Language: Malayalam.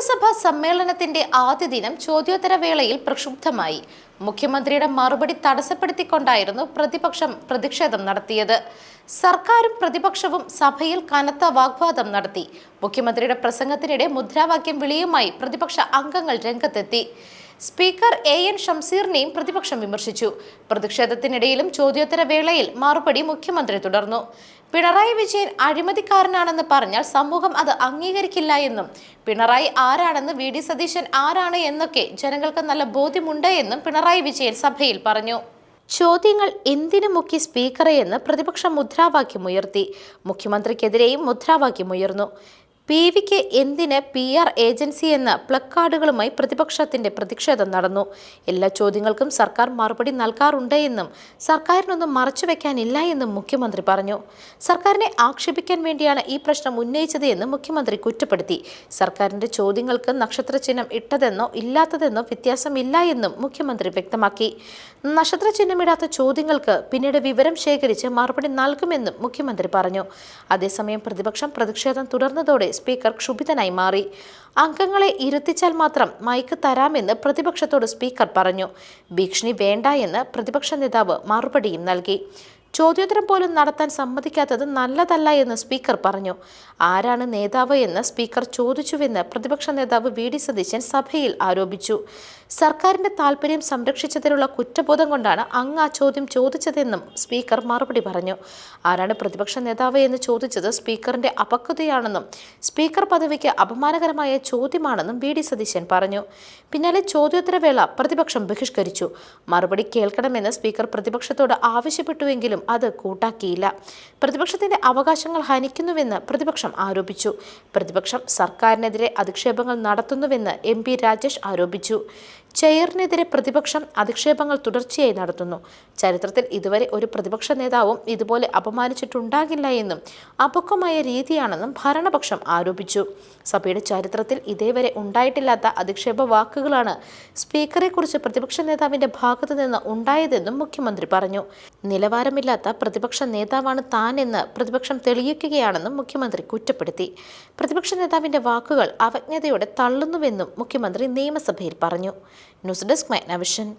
നിയമസഭാ സമ്മേളനത്തിന്റെ ആദ്യ ദിനം ചോദ്യോത്തര വേളയിൽ പ്രക്ഷുബ്ധമായി. മുഖ്യമന്ത്രിയുടെ മറുപടി തടസ്സപ്പെടുത്തിക്കൊണ്ടായിരുന്നു പ്രതിപക്ഷം പ്രതിഷേധം നടത്തിയത്. സർക്കാരും പ്രതിപക്ഷവും സഭയിൽ കനത്ത വാഗ്വാദം നടത്തി. മുഖ്യമന്ത്രിയുടെ പ്രസംഗത്തിനിടെ മുദ്രാവാക്യം വിളിയുമായി പ്രതിപക്ഷ അംഗങ്ങൾ രംഗത്തെത്തി. സ്പീക്കർ എ എൻ ഷംസീറിനെയും പ്രതിപക്ഷം വിമർശിച്ചു. പ്രതിഷേധത്തിനിടയിലും ചോദ്യോത്തര വേളയിൽ മറുപടി മുഖ്യമന്ത്രി തുടർന്നു. പിണറായി വിജയൻ അഴിമതിക്കാരനാണെന്ന് പറഞ്ഞാൽ സമൂഹം അത് അംഗീകരിക്കില്ല എന്നും പിണറായി ആരാണെന്ന് വി ഡി സതീശൻ ആരാണ് എന്നൊക്കെ ജനങ്ങൾക്ക് നല്ല ബോധ്യമുണ്ട് എന്നും പിണറായി വിജയൻ സഭയിൽ പറഞ്ഞു. ചോദ്യങ്ങൾ എന്തിനു മുക്കി സ്പീക്കറെ എന്ന് പ്രതിപക്ഷം മുദ്രാവാക്യം ഉയർത്തി. മുഖ്യമന്ത്രിക്കെതിരെയും മുദ്രാവാക്യമുയർന്നു പി വിക്ക് എന്തിന് പി ആർ ഏജൻസി എന്ന പ്ലക്കാർഡുകളുമായി പ്രതിപക്ഷത്തിന്റെ പ്രതിഷേധം നടന്നു. എല്ലാ ചോദ്യങ്ങൾക്കും സർക്കാർ മറുപടി നൽകാറുണ്ട് എന്നും സർക്കാരിനൊന്നും മറച്ചുവെക്കാനില്ല എന്നും മുഖ്യമന്ത്രി പറഞ്ഞു. സർക്കാരിനെ ആക്ഷേപിക്കാൻ വേണ്ടിയാണ് ഈ പ്രശ്നം ഉന്നയിച്ചത് എന്ന് മുഖ്യമന്ത്രി കുറ്റപ്പെടുത്തി. സർക്കാരിന്റെ ചോദ്യങ്ങൾക്ക് നക്ഷത്ര ചിഹ്നം ഇട്ടതെന്നോ ഇല്ലാത്തതെന്നോ വ്യത്യാസമില്ല എന്നും മുഖ്യമന്ത്രി വ്യക്തമാക്കി. നക്ഷത്ര ചിഹ്നമിടാത്ത ചോദ്യങ്ങൾക്ക് പിന്നീട് വിവരം ശേഖരിച്ച് മറുപടി നൽകുമെന്നും മുഖ്യമന്ത്രി പറഞ്ഞു. അതേസമയം പ്രതിപക്ഷം പ്രതിഷേധം തുടർന്നതോടെ സ്പീക്കർ ക്ഷുഭിതനായി മാറി. അംഗങ്ങളെ ഇരുത്തിച്ചാൽ മാത്രം മൈക്ക് തരാമെന്ന് പ്രതിപക്ഷത്തോട് സ്പീക്കർ പറഞ്ഞു. ഭീഷണി വേണ്ട എന്ന് പ്രതിപക്ഷ നേതാവ് മറുപടിയും നൽകി. ചോദ്യോത്തരം പോലും നടത്താൻ സമ്മതിക്കാത്തത് നല്ലതല്ല എന്ന് സ്പീക്കർ പറഞ്ഞു. ആരാണ് നേതാവ് എന്ന് സ്പീക്കർ ചോദിച്ചുവെന്ന് പ്രതിപക്ഷ നേതാവ് വി. ഡി. സതീശൻ സഭയിൽ ആരോപിച്ചു. സർക്കാരിന്റെ താൽപര്യം സംരക്ഷിച്ചതിനുള്ള കുറ്റബോധം കൊണ്ടാണ് അങ്ങ് ആ ചോദ്യം ചോദിച്ചതെന്നും സ്പീക്കർ മറുപടി പറഞ്ഞു. ആരാണ് പ്രതിപക്ഷ നേതാവ് എന്ന് ചോദിച്ചത് സ്പീക്കറിന്റെ അപക്വതയാണെന്നും സ്പീക്കർ പദവിക്ക് അപമാനകരമായ ചോദ്യമാണെന്നും വി. ഡി. സതീശൻ പറഞ്ഞു. പിന്നാലെ ചോദ്യോത്തരവേള പ്രതിപക്ഷം ബഹിഷ്കരിച്ചു. മറുപടി കേൾക്കണമെന്ന് സ്പീക്കർ പ്രതിപക്ഷത്തോട് ആവശ്യപ്പെട്ടുവെങ്കിലും അത് കൂട്ടാക്കിയില്ല. പ്രതിപക്ഷത്തിന്റെ അവകാശങ്ങൾ ഹനിക്കുന്നുവെന്ന് പ്രതിപക്ഷം ആരോപിച്ചു. പ്രതിപക്ഷം സർക്കാരിനെതിരെ അധിക്ഷേപങ്ങൾ നടത്തുന്നുവെന്ന് എം രാജേഷ് ആരോപിച്ചു. ചെയറിനെതിരെ പ്രതിപക്ഷം അധിക്ഷേപങ്ങൾ തുടർച്ചയായി നടത്തുന്നു. ചരിത്രത്തിൽ ഇതുവരെ ഒരു പ്രതിപക്ഷ നേതാവും ഇതുപോലെ അപമാനിച്ചിട്ടുണ്ടാകില്ല എന്നും അപക്വമായ രീതിയാണെന്നും ഭരണപക്ഷം ആരോപിച്ചു. സഭയുടെ ചരിത്രത്തിൽ ഇതേവരെ ഉണ്ടായിട്ടില്ലാത്ത അധിക്ഷേപ വാക്കുകളാണ് സ്പീക്കറെക്കുറിച്ച് പ്രതിപക്ഷ നേതാവിന്റെ ഭാഗത്തു നിന്ന് ഉണ്ടായതെന്നും മുഖ്യമന്ത്രി പറഞ്ഞു. നിലവാരമില്ലാത്ത പ്രതിപക്ഷ നേതാവാണ് താനെന്ന് പ്രതിപക്ഷം തെളിയിക്കുകയാണെന്നും മുഖ്യമന്ത്രി കുറ്റപ്പെടുത്തി. പ്രതിപക്ഷ നേതാവിന്റെ വാക്കുകൾ അവജ്ഞതയോടെ തള്ളുന്നുവെന്നും മുഖ്യമന്ത്രി നിയമസഭയിൽ പറഞ്ഞു. News desk മൈനവിഷൻ